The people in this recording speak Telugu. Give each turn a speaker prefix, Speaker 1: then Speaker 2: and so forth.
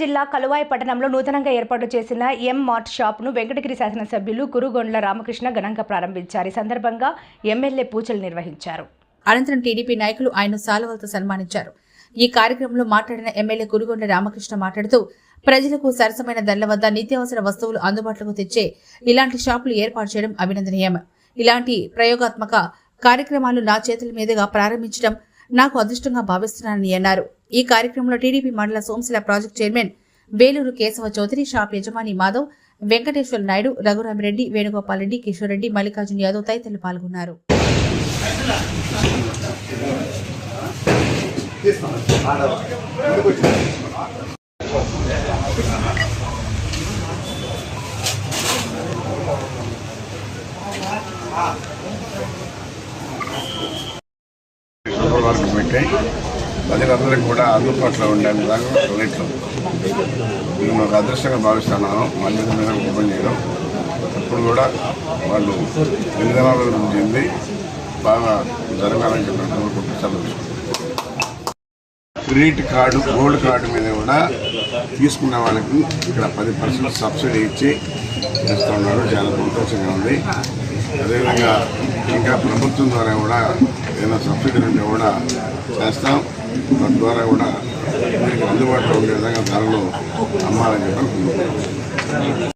Speaker 1: జిల్లా కలువాయి పట్టణంలో నూతనంగా ఏర్పాటు చేసిన ఎం మార్ట్ షాప్ను వెంకటగిరి శాసనసభ్యులు కురుగొండ్ల రామకృష్ణ ఘనంగా ప్రారంభించారు. ఈ సందర్భంగా ఎమ్మెల్యే పూజలు నిర్వహించారు.
Speaker 2: అనంతరం టీడీపీ నాయకులు ఆయన సాలువలతో సన్మానించారు. ఈ కార్యక్రమంలో మాట్లాడిన ఎమ్మెల్యే కురుగొండ రామకృష్ణ మాట్లాడుతూ ప్రజలకు సరసమైన ధరల వద్ద నిత్యావసర వస్తువులు అందుబాటులోకి తెచ్చే ఇలాంటి షాపులు ఏర్పాటు చేయడం అభినందనీయం. ఇలాంటి ప్రయోగాత్మక కార్యక్రమాలు నా చేతుల మీదుగా ప్రారంభించడం నాకు అదృష్టంగా భావిస్తున్నానని అన్నారు. ఈ కార్యక్రమంలో టీడీపీ మండల Somasila project chairman Veluru Keshava Chowdary shop యజమాని మాధవ్ వెంకటేశ్వర నాయుడు రఘురామిరెడ్డి వేణుగోపాల్ రెడ్డి కిషోర్ రెడ్డి మల్లికార్జున యాదవ్ తదితరులు పాల్గొన్నారు.
Speaker 3: సూపర్ వరకు పెట్టాయి. ప్రజలందరికీ కూడా అందుబాటులో ఉండే విధంగా రేట్లు నేను ఒక అదృష్టంగా భావిస్తున్నాను. మళ్ళీ మీద ఓపెన్ చేయడం ఇప్పుడు కూడా వాళ్ళు విధానాభివృద్ధి చెంది బాగా జరగాలని చెప్పినటువంటి సెలవు క్రెడిట్ కార్డు గోల్డ్ కార్డు మీద కూడా తీసుకున్న వాళ్ళకి ఇక్కడ పది పర్సెంట్ సబ్సిడీ ఇచ్చి చేస్తున్నారు చాలా సంతోషంగా ఉంది. అదేవిధంగా ఇంకా ప్రభుత్వం ద్వారా కూడా ఏదైనా సబ్సిడీ ఉంటే కూడా చేస్తాం. తద్వారా కూడా మీకు అందుబాటులో ఉండే విధంగా ధరలు అమ్మాలని చెప్పి